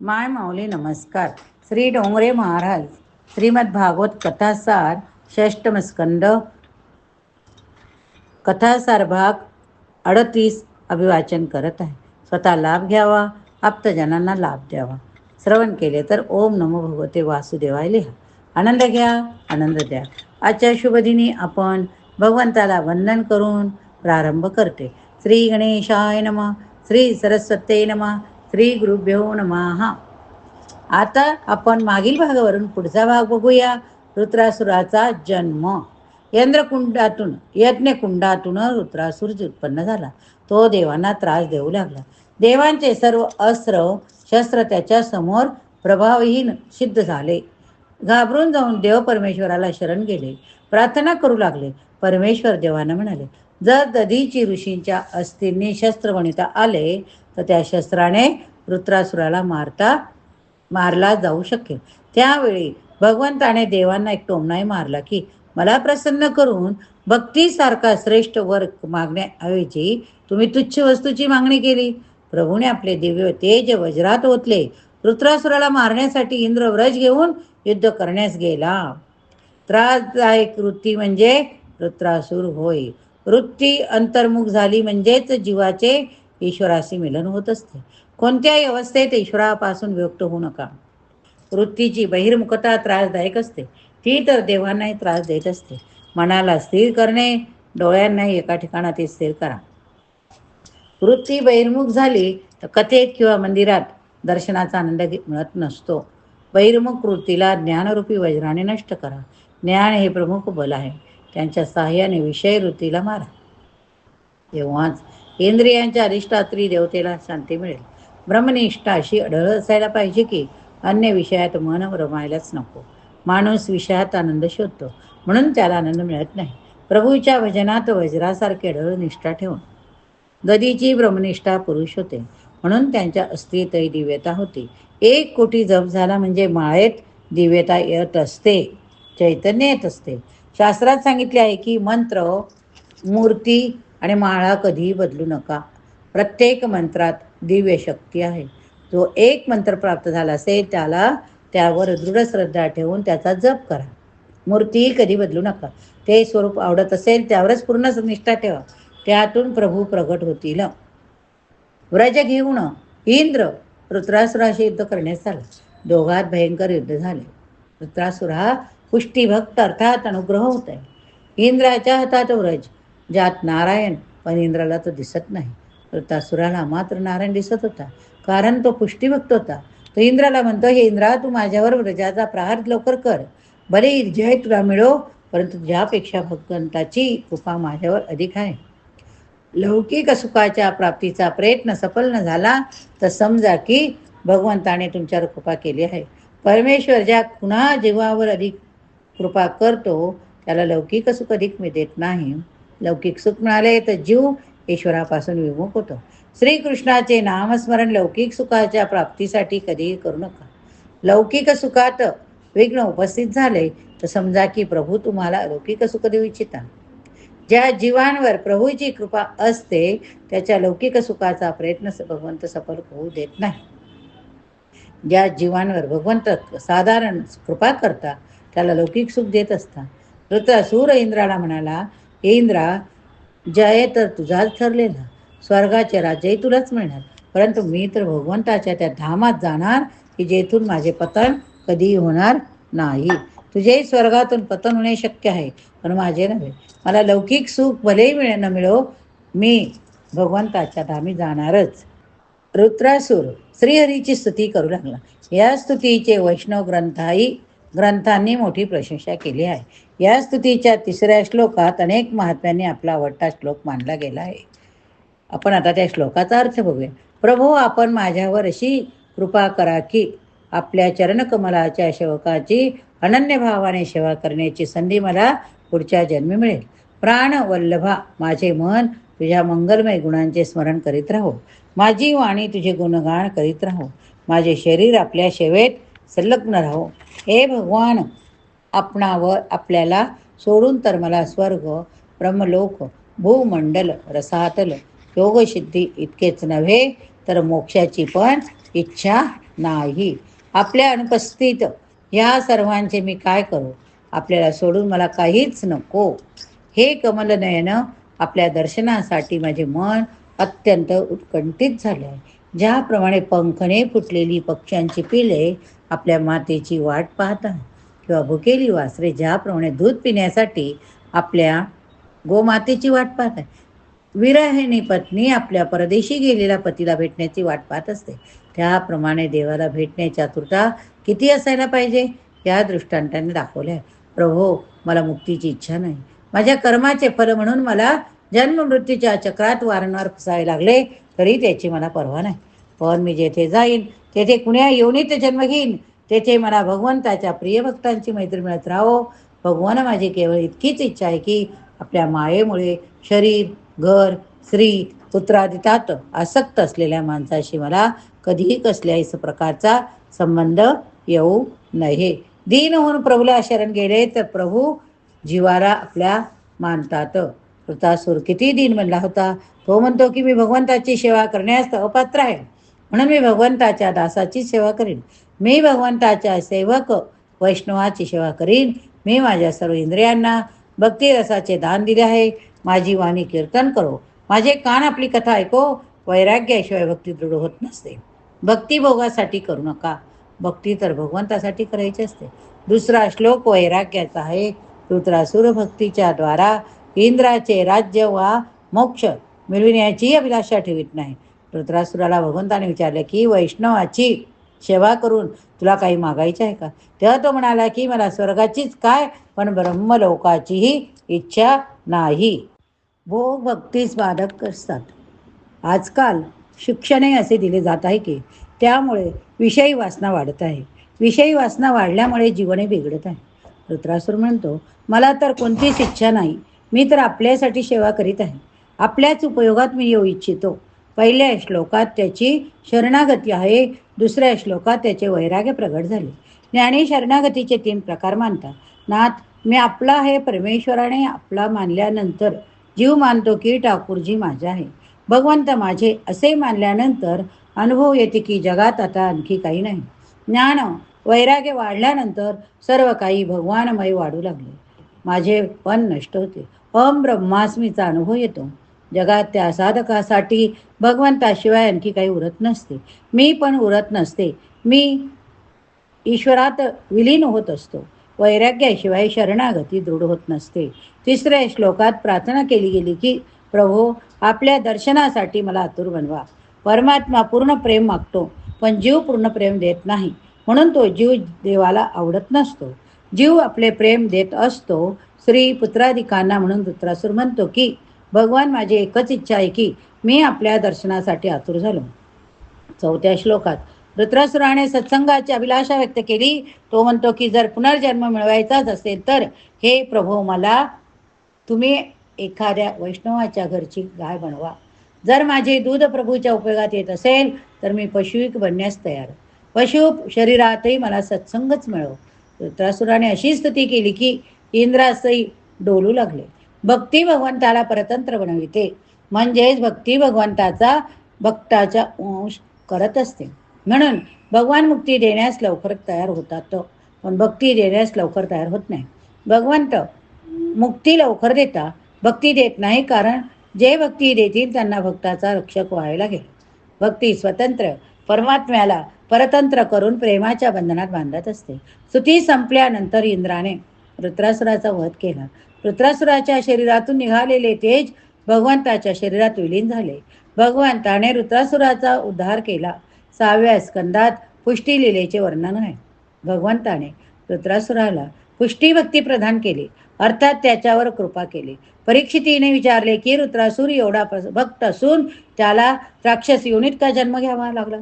माय माऊली नमस्कार. श्री डोंगरे महाराज श्रीमद भागवत कथासार षष्टम स्कंद. कथासार भाग अडतीस अभिवाचन करत आहे. स्वतः लाभ घ्यावा आप्तजनांना लाभ द्यावा. श्रवण केले तर ओम नमो भगवते वासुदेवाय लिहा. आनंद घ्या आनंद द्या. आजच्या शुभदिनी आपण भगवंताला वंदन करून प्रारंभ करते. श्री गणेशाय नम श्री सरस्वते नम श्री गुरुभ्यो नमः. आता आपण मागील भागावरून पुढचा भाग बघूया. रुद्रासुराचा जन्म. यंद्रकुंडातून यज्ञकुंडातून रुद्रासूर उत्पन्न झाला. तो देवांना त्रास देऊ लागला. देवांचे सर्व अस्त्र शस्त्र त्याच्यासमोर प्रभावहीन सिद्ध झाले. घाबरून जाऊन देव परमेश्वराला शरण गेले. प्रार्थना करू लागले. परमेश्वर देवांना म्हणाले जर दधीची ऋषींच्या अस्थिंनी शस्त्र बनविता आले तर त्या शस्त्राने रुद्रासुराला मारता मारला जाऊ शकेल. त्यावेळी भगवंताने देवांना एक टोमणाही मारला की मला प्रसन्न करून भक्तीसारखा श्रेष्ठ वर मागण्याऐवजी तुम्ही तुच्छ वस्तूची मागणी केली. प्रभूने आपले दिव्य तेज वज्रात ओतले. रुद्रासुराला मारण्यासाठी इंद्र व्रज घेऊन युद्ध करण्यास गेला. त्रासदायक वृत्ती म्हणजे रुद्रासूर होय. वृत्ती अंतर्मुख झाली म्हणजेच जीवाचे ईश्वराशी मिलन होत असते. कोणत्याही अवस्थेत ईश्वरापासून व्यक्त होऊ नका. वृत्तीची बहिर्मुखता त्रासदायक असते. ती तर देवांनाही त्रास देत असते. मनाला स्थिर करणे डोळ्यांनाही एका ठिकाणात स्थिर करा. वृत्ती बहिर्मुख झाली तर कथेत किंवा मंदिरात दर्शनाचा आनंद मिळत नसतो. बहिर्मुख वृत्तीला ज्ञानरूपी वज्राने नष्ट करा. ज्ञान हे प्रमुख बल आहे. त्यांच्या सहाय्याने विषय वृत्तीला मारा. तेव्हाच इंद्रियांच्या अधिष्ठात्री देवतेला शांती मिळेल. ब्रह्मनिष्ठा अशी अढळ असायला पाहिजे की अन्य विषयात मन रमायलाच नको. माणूस विषयात आनंद शोधतो. म्हणून त्याला आनंद मिळत नाही. प्रभूच्या भजनात वज्रासारखे अढळ निष्ठा ठेवून गदीची ब्रह्मनिष्ठा पुरुष होते. म्हणून त्यांच्या अस्थितही दिव्यता होती. एक कोटी जप झाला म्हणजे माळेत दिव्यता येत असते. चैतन्य येत असते. शास्त्रात सांगितले आहे की मंत्र मूर्ती आणि माळा कधीही बदलू नका. प्रत्येक मंत्रात दिव्य शक्ती आहे. जो एक मंत्र प्राप्त झाला असेल त्याला त्यावर दृढ श्रद्धा ठेवून त्याचा जप करा. मूर्तीही कधी बदलू नका. ते स्वरूप आवडत असेल त्यावरच पूर्ण निष्ठा ठेवा. त्यातून प्रभू प्रगट होतील. व्रज घेऊन इंद्र रुद्रासुराशी युद्ध करण्यास आला दोघात भयंकर युद्ध झाले. रुद्रासुर हा पुष्टीभक्त अर्थात अनुग्रह होत आहे इंद्राच्या हातात व्रज. ज्यात नारायण पण इंद्राला तो दिसत नाही वृत्तासुराला मात्र नारायण दिसत होता. कारण तो पुष्टीभक्त होता. तो इंद्राला म्हणतो हे इंद्रा तू माझ्यावर व्रजाचा प्रहार लवकर कर. बरे जय तुला मिळो परंतु ज्यापेक्षा भगवंताची कृपा माझ्यावर अधिक आहे. लौकिक सुखाच्या प्राप्तीचा प्रयत्न सफल न झाला तर समजा की भगवंताने तुमच्यावर कृपा केली आहे. परमेश्वर ज्या पुन्हा जीवावर अधिक कृपा करतो त्याला लौकिक सुख अधिक मी देत नाही. लौकिक सुख मिळाले तर जीव ईश्वरापासून विमुख होतो. श्रीकृष्णाचे नामस्मरण लौकिक सुखाच्या प्राप्तीसाठी कधीही करू नका. लौकिक सुखात विघ्न उपस्थित झाले तर समजा की प्रभू तुम्हाला लौकिक सुख देऊ इच्छिता. ज्या जीवांवर प्रभूची कृपा असते त्याच्या लौकिक सुखाचा प्रयत्न भगवंत सफल होऊ देत नाही. ज्या जीवांवर भगवंत साधारण कृपा करता त्याला लौकिक सुख देत असता. ऋत सूर इंद्राला म्हणाला इंद्रा जय तर तुझाच ठरलेला स्वर्गाचे राज्यही तुलाच मिळणार. परंतु मी तर भगवंताच्या त्या धामात जाणार की जेथून माझे पतन कधीही होणार नाही. तुझेही स्वर्गातून पतन होणे शक्य आहे पण माझे नव्हे. मला लौकिक सुख भलेही मिळे न मिळो मी भगवंताच्या धामी जाणारच. रुद्रासूर श्रीहरीची स्तुती करू लागला. या स्तुतीचे वैष्णव ग्रंथाही ग्रंथांनी मोठी प्रशंसा केली आहे. या स्तुतीच्या तिसऱ्या श्लोकात अनेक महात्म्यांनी आपला आवडता श्लोक मानला गेला आहे. आपण आता त्या श्लोकाचा अर्थ बघूया. प्रभू आपण माझ्यावर अशी कृपा करा की आपल्या चरणकमलाच्या शेवकाची अनन्य भावाने सेवा करण्याची संधी मला पुढच्या जन्मी मिळेल. प्राण वल्लभा माझे मन तुझ्या मंगलमय गुणांचे स्मरण करीत राहो. माझी वाणी तुझे गुणगान करीत राहो. माझे शरीर आपल्या सेवेत संलग्न राहो. हे भगवान आपणावर आपल्याला सोडून तर मला स्वर्ग ब्रह्मलोक भूमंडल रसातल योगसिद्धी इतकेच नव्हे तर मोक्षाची पण इच्छा नाही. आपल्या अनुपस्थित ह्या सर्वांचे मी काय करू? आपल्याला सोडून मला काहीच नको. हे कमलनयन आपल्या दर्शनासाठी माझे मन अत्यंत उत्कंठित झाले आहे ज्याप्रमाणे पंखने फुटलेली पक्ष्यांची पिले आपल्या मातेची वाट पाहतात. किंवा भुकेली वासरे ज्याप्रमाणे दूध पिण्यासाठी आपल्या गोमातेची वाट पाहत आहे. विराहिणी पत्नी आपल्या परदेशी गेलेल्या पतीला भेटण्याची वाट पाहत असते. त्याप्रमाणे देवाला भेटण्याची आतुरता किती असायला पाहिजे? या दृष्टांताने दाखवले आहे प्रभो मला मुक्तीची इच्छा नाही. माझ्या कर्माचे फल म्हणून मला जन्म मृत्यूच्या चक्रात वारंवार फसावे लागले तरी त्याची मला पर्वा नाही. पण मी जेथे जाईन तेथे कुण्या योनीत जन्म घेईन? तेथे मला भगवंताच्या प्रियभक्तांची मैत्री मिळत राहो. भगवान माझी केवळ इतकीच इच्छा आहे की आपल्या मायेमुळे शरीर घर स्त्री पुत्रादितात आसक्त असलेल्या माणसाशी मला कधीही कसल्याही प्रकारचा संबंध येऊ नये. दीन होऊन प्रभूला शरण गेले तर प्रभू जीवाला आपल्या मानतात. कृतासूर किती दिन म्हणला होता. तो म्हणतो की मी भगवंताची सेवा करण्यास अपात्र आहे. म्हणून मी भगवंताच्या दासाची सेवा करीन. मी भगवंताच्या सेवक वैष्णवाची सेवा करीन. मी माझ्या सर्व इंद्रियांना भक्तिरसाचे दान दिले आहे. माझी वाणी कीर्तन करो. माझे कान आपली कथा ऐको. वैराग्याशिवाय भक्ती दृढ होत नसते. भक्तिभोगासाठी करू नका. भक्ती तर भगवंतासाठी करायची असते. दुसरा श्लोक वैराग्याचा आहे. रुद्रासुर भक्तीच्या द्वारा इंद्राचे राज्य वा मोक्ष मिळविण्याची अभिलाषा ठेवीत नाही. रुद्रासुराला भगवंताने विचारले की वैष्णवाची सेवा करून तुला काही मागायचे आहे का? तेव्हा तो म्हणाला की मला स्वर्गाचीच काय पण ब्रह्मलोकाचीही इच्छा नाही. भोग भक्तीस बाधक असतात. आजकाल शिक्षणही असे दिले जात आहे की त्यामुळे विषयी वासना वाढत आहे. विषयी वासना वाढल्यामुळे जीवनही बिघडत आहे. रुद्रासूर म्हणतो मला तर कोणतीच इच्छा नाही. मी तर आपल्यासाठी सेवा करीत आहे. आपल्याच उपयोगात मी येऊ इच्छितो. पहिल्या श्लोकात त्याची शरणागती आहे दुसऱ्या श्लोकात त्याचे वैराग्य प्रगट झाले. ज्ञानी शरणागतीचे तीन प्रकार मानतात. नाथ मी आपला आहे परमेश्वराने आपला मानल्यानंतर जीव मानतो की ठाकूरजी माझा आहे. भगवंत माझे असे मानल्यानंतर अनुभव येते की जगात आता आणखी काही नाही. ज्ञान वैराग्य वाढल्यानंतर सर्व काही भगवानमय वाढू लागले. माझे पण नष्ट होते. अम ब्रह्मास्मीचा अनुभव येतो. जगात त्या साधकासाठी भगवंताशिवाय आणखी काही उरत नसते. मी पण उरत नसते. मी ईश्वरात विलीन होत असतो. वैराग्याशिवाय शरणागती दृढ होत नसते. तिसऱ्या श्लोकात प्रार्थना केली गेली की प्रभो आपल्या दर्शनासाठी मला आतुर बनवा. परमात्मा पूर्ण प्रेम मागतो पण जीव पूर्ण प्रेम देत नाही. म्हणून तो जीव देवाला आवडत नसतो. जीव आपले प्रेम देत असतो. स्त्री पुत्राधिकांना म्हणून रुद्रासूर म्हणतो की भगवान माझी एकच इच्छा आहे की मी आपल्या दर्शनासाठी आतुर झालो. चौथ्या श्लोकात रुद्रासुराने सत्संगाची अभिलाषा व्यक्त केली. तो म्हणतो की जर पुनर्जन्म मिळवायचाच असेल तर हे प्रभू मला तुम्ही एखाद्या वैष्णवाच्या घरची गाय बनवा. जर माझे दूध प्रभूच्या उपयोगात येत असेल तर मी पशुक बनण्यास तयार. पशु शरीरातही मला सत्संगच मिळव. रुद्रासुराने अशी स्तुती केली की इंद्रासही डोलू लागले. भक्ती भगवंताला परतंत्र बनविते. म्हणजेच भक्ती भगवंताचा भक्ताचा अंश करत असते. म्हणून भगवान मुक्ती देण्यास लवकर तयार होतात. पण भक्ती देण्यास लवकर तयार होत नाही. भगवंत मुक्ती लवकर देता भक्ती देत नाही कारण जे भक्ती देतील त्यांना भक्ताचा रक्षक व्हायला लागेल. भक्ती स्वतंत्र परमात्म्याला परतंत्र करून प्रेमाच्या बंधनात बांधत असते. स्तुती संपल्यानंतर इंद्राने रुद्रासुराचा वध केला. रुद्रासुराच्या शरीरातून निघालेले तेज भगवंताच्या शरीरात विलीन झाले. भगवंताने रुद्रासुराचा उद्धार केला. सहाव्या स्कंदात पुष्टी लिलेचे वर्णन आहे. भगवंताने रुद्रासुराला पुष्टी भक्ती प्रदान केली. अर्थात त्याच्यावर कृपा केली. परीक्षितीने विचारले की रुद्रासूर एवढा भक्त असून त्याला राक्षस योनीत का जन्म घ्यावा लागला?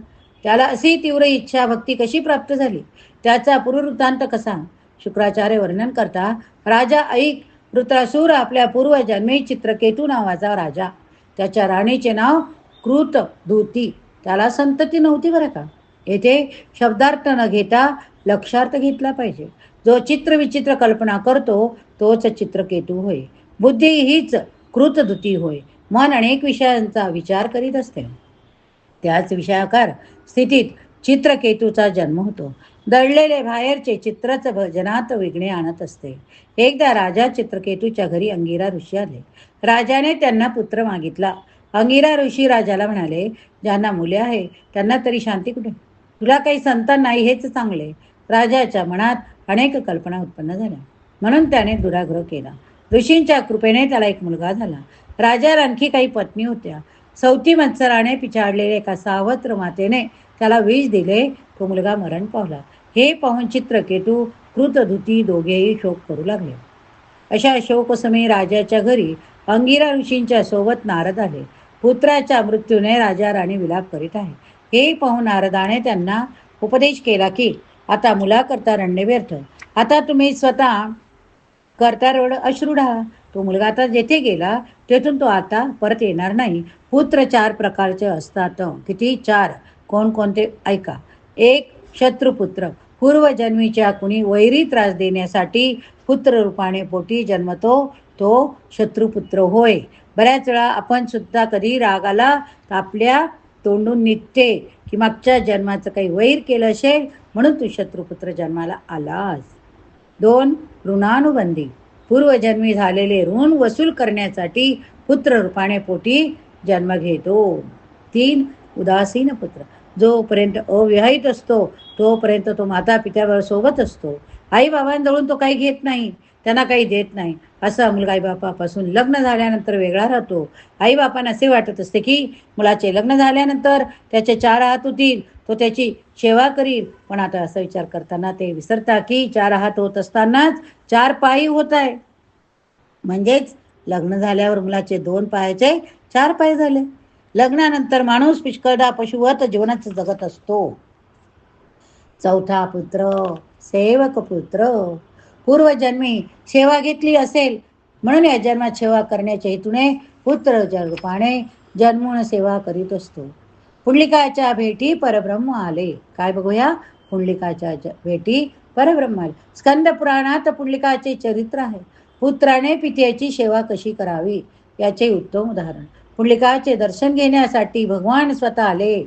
त्याला अशी तीव्र इच्छा भक्ती कशी प्राप्त झाली? त्याचा पुरुवृत्तांत कसा? शुक्राचार्य वर्णन करता राजा ऐक वृत्रासूर आपल्या पूर्वजन्मी चित्रकेतू नावाचा राजा. त्याच्या राणीचे नाव कृत धुती त्याला संतती नव्हती बरं का? येथे शब्दार्थ न घेता लक्षार्थ घेतला पाहिजे. जो चित्र विचित्र कल्पना करतो तोच चित्रकेतू होय. बुद्धी हीच कृतदुती होय. मन अनेक विषयांचा विचार करीत असते. त्याच विषयाकार स्थितीत चित्रकेतूचा जन्म होतो. दडलेले बाहेरचे चित्रच भजनात विघ्ने आणत असते. एकदा राजा चित्रकेतूच्या घरी अंगिरा ऋषी आले. राजाने त्यांना पुत्र मागितला. अंगिरा ऋषी राजाला म्हणाले ज्यांना मुले आहे त्यांना तरी शांती कुठे? तुला काही संतान नाही हेच चांगले. राजाच्या मनात अनेक कल्पना उत्पन्न झाल्या. म्हणून त्याने दुराग्रह केला. ऋषींच्या कृपेने त्याला एक मुलगा झाला. राजाला आणखी काही पत्नी होत्या. सौती मत्सराने पिछाडलेल्या एका सावत्र मातेने त्याला विष दिले. तो मुलगा मरण पावला. हे पाहून चित्रकेतू कृतधुती दोघेही शोक करू लागले. अशा शोकसमयी राजाच्या घरी अंगिरा ऋषींच्या सोबत नारद आले. पुत्राच्या मृत्यूने राजा राणी विलाप करीत आहे. हे पाहून नारदाने त्यांना उपदेश केला की आता मुलाकरता रण्य व्यर्थ. आता तुम्ही स्वतः करता रड अश्रुढा. तो मुलगा आता जेथे गेला तेथून तो आता परत येणार नाही. पुत्र चार प्रकारचे असतात. किती चार? कोणकोणते ऐका. एक शत्रुपुत्र. पूर्वजन्मीच्या कुणी वैरी त्रास देण्यासाठी पुत्र रूपाने पोटी जन्मतो तो शत्रुपुत्र होय. बऱ्याच वेळा आपण सुद्धा कधी रागाला तर आपल्या तोंडून निघते की मागच्या जन्माचं काही वैर केलं असेल म्हणून तू शत्रुपुत्र जन्माला आलास. दोन ऋणानुबंधी. पूर्वजन्मी झालेले ऋण वसूल करण्यासाठी पुत्र रूपाने पोटी जन्म घेतो. तीन उदासीन पुत्र. जोपर्यंत अविवाहित असतो तोपर्यंत तो माता पित्यावर सोबत असतो. आई बाबांजवळून तो काही घेत नाही त्यांना काही देत नाही. असा मुलगा आईबापापासून लग्न झाल्यानंतर वेगळा राहतो. आईबापांना असे वाटत असते की मुलाचे लग्न झाल्यानंतर त्याचे चार हात होतील तो त्याची सेवा करील. पण आता असा विचार करताना ते विसरता की चार हात होत असतानाच चार पायी होत आहे. म्हणजेच लग्न झाल्यावर मुलाचे दोन पायाचे चार पाय झाले. लग्नानंतर माणूस पिष्कळदा पशुवत जीवनाचं जगत असतो. चौथा पुत्र सेवक पुत्र. पूर्वजन्मी सेवा घेतली असेल म्हणून या जन्मात सेवा करण्याच्या हेतूने पुत्र जगपाने जन्मून सेवा करीत असतो. पुंडलिकाच्या भेटी परब्रह्म आले. काय बघूया? पुंडलिकाच्या भेटी परब्रह्म आले. स्कंद पुराणात पुंडलिकाचे चरित्र आहे. पुत्राने पित्याची सेवा कशी करावी? याचे उत्तम उदाहरण. पुंडलिकाचे दर्शन घेण्यासाठी भगवान स्वतः आले.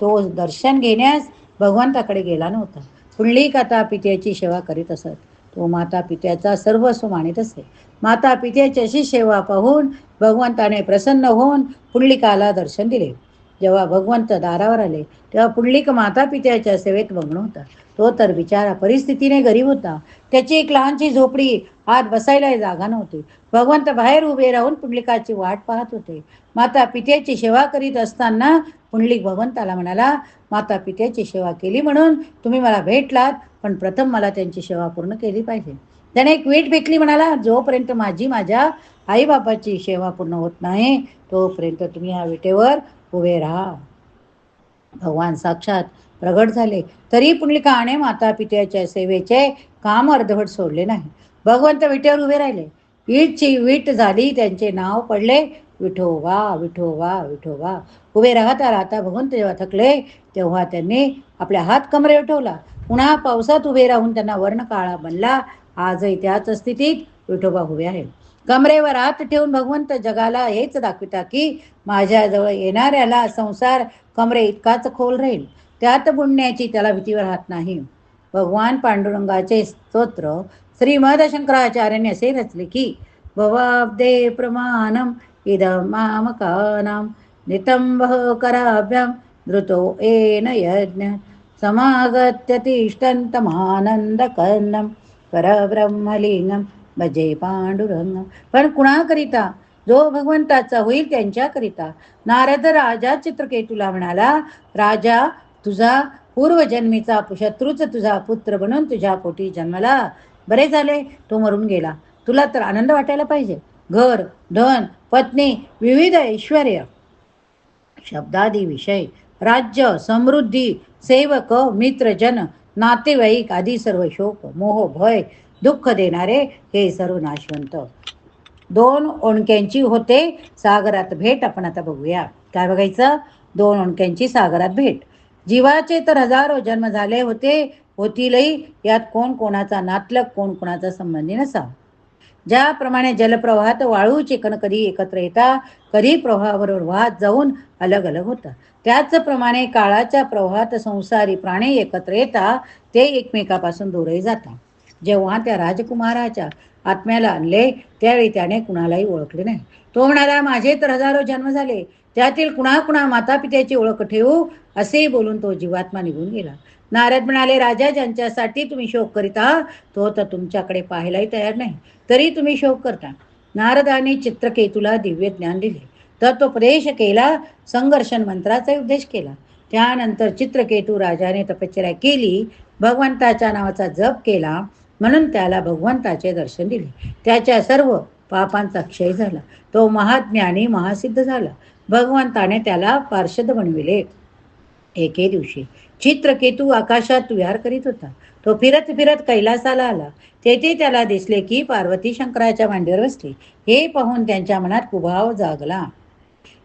तो दर्शन घेण्यास भगवंताकडे गेला नव्हता. पुंडलिक आता पित्याची सेवा करीत असत. तो माता पित्याचा सर्वस्व मानित असे. माता पित्याची अशी सेवा पाहून भगवंताने प्रसन्न होऊन पुंडलिकाला दर्शन दिले. जेव्हा भगवंत दारावर आले तेव्हा पुंडलिक माता पित्याच्या सेवेत मग्न होता. तो तर बिचारा परिस्थितीने गरीब होता. त्याची एक लहानशी झोपडी आत बसायला जागा नव्हती. भगवंत बाहेर उभे राहून पुंडलिकाची वाट पाहत होते. माता पित्याची सेवा करीत असताना पुंडलिक भगवंताला म्हणाला माता पित्याची सेवा केली म्हणून तुम्ही मला भेटलात पण प्रथम मला त्यांची सेवा पूर्ण केली पाहिजे. त्याने एक वीट फेकली म्हणाला जोपर्यंत माझी माझ्या आईबापाची सेवा पूर्ण होत नाही तोपर्यंत तुम्ही ह्या विटेवर उभे राहा. भगवान साक्षात प्रगट झाले. तरी पुंडलिकाने माता पित्याच्या सेवेचे काम अर्धवट सोडले नाही. भगवंत विटेवर उभे राहिले. ईटची वीट झाली त्यांचे नाव पडले. विठोबा विठोबा विठोबा. उभे राहता राहता भगवंत जेव्हा थकले तेव्हा त्यांनी आपल्या हात कमरे उठवला. पुन्हा पावसात उभे राहून त्यांना वर्ण काळा बनला. आजही त्याच स्थितीत विठोबा उभे आहे. कमरेवर हात ठेवून भगवंत जगाला हेच दाखविता की माझ्याजवळ येणाऱ्याला संसार कमरे इतकाच खोल राहील. त्यात बुडण्याची त्याला भीती राहत नाही. भगवान पांडुरंगाचे स्तोत्र श्रीमद शंकराचार्याने असे रचले की भवाब्दे प्रमाणम इदं मामकानां कराभ्याम कराभ्यां धृतो एन यज्ञ समागत्य तिष्ठन्तमानन्दकर्णं परब्रह्मलिंगं भजे पांडुरंग पण कुणाकरिता? जो भगवंताचा होईल त्यांच्याकरिता. नारद राजा चित्रकेतूला म्हणाला राजा तुझा पूर्वजन्मीचा शत्रूच तुझा पुत्र बनून तुझ्या पोटी जन्मला. बरे झाले तो मरून गेला. तुला तर आनंद वाटायला पाहिजे. घर धन पत्नी विविध ऐश्वर शब्दादी विषय. राज्य समृद्धी सेवक मित्रजन नातेवाईक आदी सर्व शोक मोह भय दुःख देणारे हे सर्व नाशवंत. दोन ओणक्यांची होते सागरात भेट आपण आता बघूया. काय बघायचं? दोन ओणक्यांची सागरात भेट. जीवाचे तर हजारो जन्म झाले होते होतीलही. यात कोण कोणाचा नातलग कोण कोणाचा संबंधी नसा ज्याप्रमाणे जलप्रवाहात वाळूचे कण कधी एकत्र येता कधी प्रवाहाबरोबर वाहत जाऊन अलग अलग होता. त्याचप्रमाणे काळाच्या प्रवाहात संसारी प्राणी एकत्र येता ते एकमेकापासून दूरही जातात जेव्हा त्या राजकुमाराच्या आत्म्याला आणले त्यावेळी त्याने कुणालाही ओळखले नाही. तो म्हणाला माझे तर हजारो जन्म झाले त्यातील कुणा कुणा माता पित्याची ओळख ठेवू? असेही बोलून तो जीवात्मा निघून गेला. नारद म्हणाले राजा ज्यांच्यासाठी तुम्ही शोक करीत आहात तो तर तुमच्याकडे पाहायलाही तयार नाही. तरी तुम्ही शोक करता. नारदाने चित्रकेतूला दिव्य ज्ञान दिले. तर तो प्रदेश केला संघर्षण मंत्राचा उद्देश केला. त्यानंतर चित्रकेतू राजाने तपश्चर्या केली भगवंताच्या नावाचा जप केला म्हणून त्याला भगवंताचे दर्शन दिले. त्याच्या सर्व पापांचा क्षय झाला. तो महाज्ञानी महासिद्ध झाला. भगवंताने त्याला पार्षद बनविले. एके दिवशी चित्रकेतू आकाशात विहार करीत होता. तो फिरत फिरत कैलासाला आला. तेथे त्याला दिसले की पार्वती शंकराच्या मांडीवर बसली. हे पाहून त्यांच्या मनात कुभाव जागला.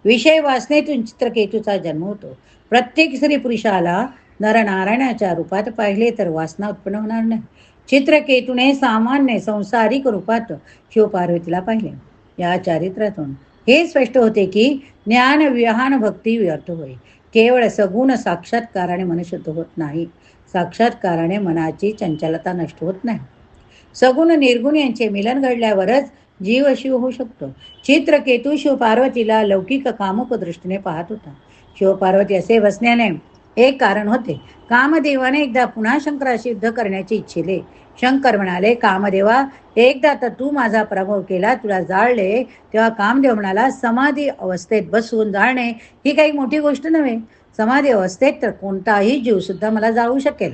विषय वासनेतून चित्रकेतूचा जन्म होतो. प्रत्येक स्त्री पुरुषाला नरनारायणाच्या रूपात पाहिले तर वासना उत्पन्न होणार नाही. चित्रकेतूने सामान्य संसारिक रूपात शिवपार्वतीला पाहिले. या चारित्र्यातून हे स्पष्ट होते की ज्ञान विहान भक्ती व्यर्थ होय. केवळ सगुण साक्षात्काराने मनुष्यत्व होत नाही. साक्षात्काराने मनाची चंचलता नष्ट होत नाही. सगुण निर्गुण यांचे मिलन घडल्यावरच जीव शिव होऊ शकतो. चित्रकेतू शिवपार्वतीला लौकिक कामुक दृष्टीने पाहत होता. शिवपार्वती असे बसण्याने एक कारण होते. कामदेवाने एकदा पुन्हा शंकराशी युद्ध करण्याचे इच्छिले. शंकर म्हणाले कामदेवा एकदा तर तू माझा प्रभाव केला तुला जाळले. तेव्हा कामदेव म्हणाला समाधी अवस्थेत बसून जाळणे ही काही मोठी गोष्ट नव्हे. समाधी अवस्थेत तर कोणताही जीव सुद्धा मला जाळू शकेल.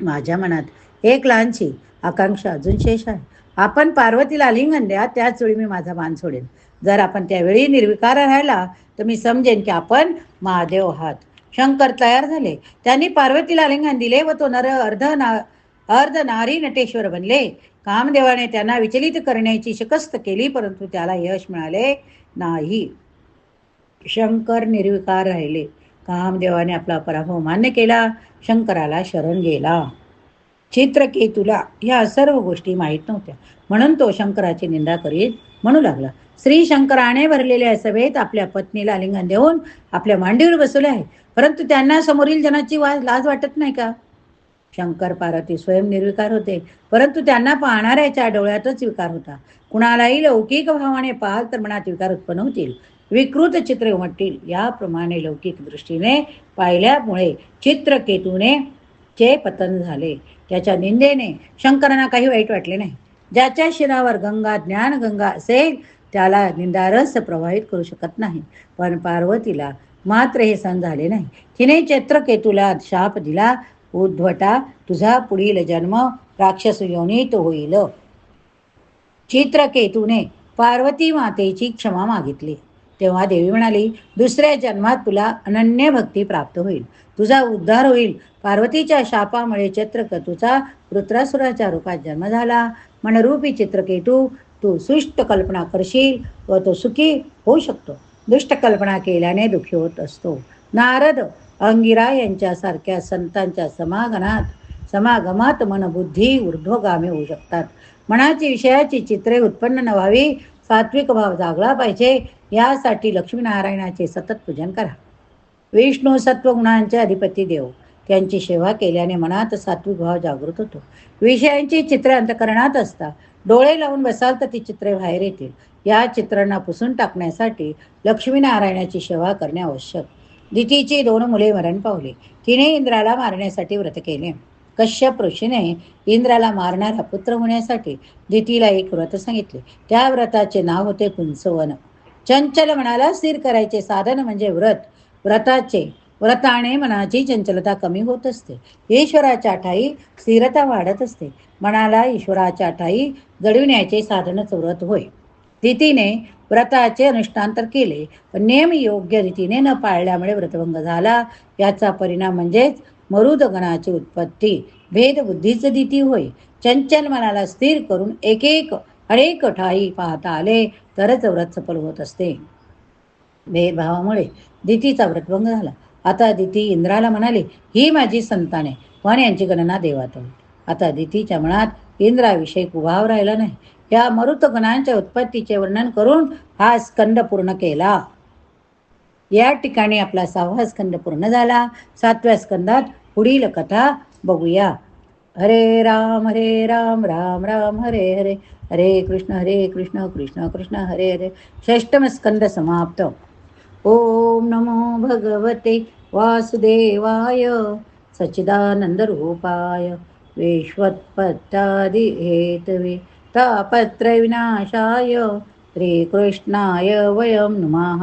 माझ्या मनात एक लहानशी आकांक्षा अजून शेष आहे. आपण पार्वतीला आलिंगन द्या त्याच वेळी मी माझा मान सोडेन. जर आपण त्यावेळी निर्विकार राहिला तर मी समजेन की आपण महादेव आहात. शंकर तयार झाले. त्यांनी पार्वतीला आलिंगन दिले व तो नर अर्ध ना अर्ध नारी नटेश्वर बनले. कामदेवाने त्यांना विचलित करण्याची शिकस्त केली परंतु त्याला यश मिळाले नाही. शंकर निर्विकार राहिले. कामदेवाने आपला पराभव मान्य केला. शंकराला शरण गेला. चित्रकेतूला ह्या सर्व गोष्टी माहीत नव्हत्या. म्हणून तो शंकराची निंदा करीत म्हणू लागला. श्री शंकराने भरलेल्या सभेत आपल्या पत्नीला लिंगन देऊन आपल्या मांडीवर बसवले आहे. परंतु त्यांना समोरील जनाची वाज लाज वाटत नाही का? शंकर पार्वती स्वयं निर्विकार होते. परंतु त्यांना पाहणाऱ्याच्या डोळ्यातच विकार होता. कुणालाही लौकिक भावाने पाहाल तर मनात विकार उत्पन्न होतील. विकृत चित्रे उमटतील. याप्रमाणे लौकिक दृष्टीने पाहिल्यामुळे चित्रकेतूने चे पतन झाले. त्याच्या निंदेने शंकरांना काही वाईट वाटले नाही. ज्याच्या शिरावर गंगा ज्ञान गंगा असेल त्याला निंदारस प्रवाहित करू शकत नाही. पण पार्वतीला मात्र हे सण झाले नाही. तिने चैत्रकेतूला शाप दिला. उद्भटा तुझा पुढील जन्म राक्षस योनीत होईल. चित्रकेतूने पार्वती मातेची क्षमा मागितली. तेव्हा देवी म्हणाली दुसऱ्या जन्मात तुला अनन्य भक्ती प्राप्त होईल. तुझा उद्धार होईल. पार्वतीच्या शापामुळे चित्रकेतूचा वृत्रासुराच्या रूपात जन्म झाला. मनरूपी चित्रकेतू तू सुष्ट कल्पना करशील व तो सुखी होऊ शकतो. दुष्ट कल्पना केल्याने दुःखी होत असतो. नारद अंगिरा यांच्यासारख्या संतांच्या समागनात समागमात मनबुद्धी ऊर्ध्वगामी होऊ शकतात. मनाची विषयाची चित्रे उत्पन्न न व्हावी सात्विक भाव जागला पाहिजे यासाठी लक्ष्मीनारायणाचे सतत पूजन करा. विष्णू सत्वगुणांचे अधिपती देव त्यांची सेवा केल्याने मनात सात्विक भाव जागृत होतो. विषयांची चित्रे अंतकरणात असता डोळे लावून बसाल तर ती चित्रे बाहेर येतील. या चित्रांना पुसून टाकण्यासाठी लक्ष्मीनारायणाची सेवा करणे आवश्यक. दितीची दोन मुले मरण पावली. तिने इंद्राला मारण्यासाठी व्रत केले. कश्यप ऋषीने इंद्राला मारणारा पुत्र होण्यासाठी दितीला एक व्रत सांगितले. त्या व्रताचे नाव होते कुंसवन. चंचल मनाला स्थिर करायचे साधन म्हणजे व्रत. व्रताचे व्रताने मनाची चंचलता कमी होत असते. ईश्वराच्या ठाई स्थिरता वाढत असते. मनाला ईश्वराच्या ठाई जडविण्याचे साधनच व्रत होय. रीतीने व्रताचे अनुष्ठान तर केले. पण नियम योग्य रीतीने न पाळल्यामुळे व्रतभंग झाला. याचा परिणाम म्हणजेच मरुदगणाची उत्पत्ती. भेदबुद्धीच दिती होय. चंचल मनाला स्थिर करून एक एक अनेक ठाई पाहता आले तरच व्रत सफल होत असते. भेदभावामुळे दितीचा व्रतभंग झाला. आता दिती इंद्राला म्हणाले ही माझी संताने पण यांची गणना देवात होईल आता दितीच्या मनात इंद्राविषयी कुभाव राहिला नाही. या मरुतगणांच्या उत्पत्तीचे वर्णन करून हा स्कंद पूर्ण केला. या ठिकाणी आपला सहावा स्कंद पूर्ण झाला. सातव्या स्कंदात पुढील कथा बघूया. हरे राम हरे राम राम राम हरे हरे. हरे कृष्ण हरे कृष्ण कृष्ण कृष्ण हरे हरे. षष्टम स्कंद समाप्त. ओम नमो भगवते वासुदेवाय. सच्चिदानंद रूपाय. हेतवे तापत्रविनाशाय श्रीकृष्णाय वयं नमः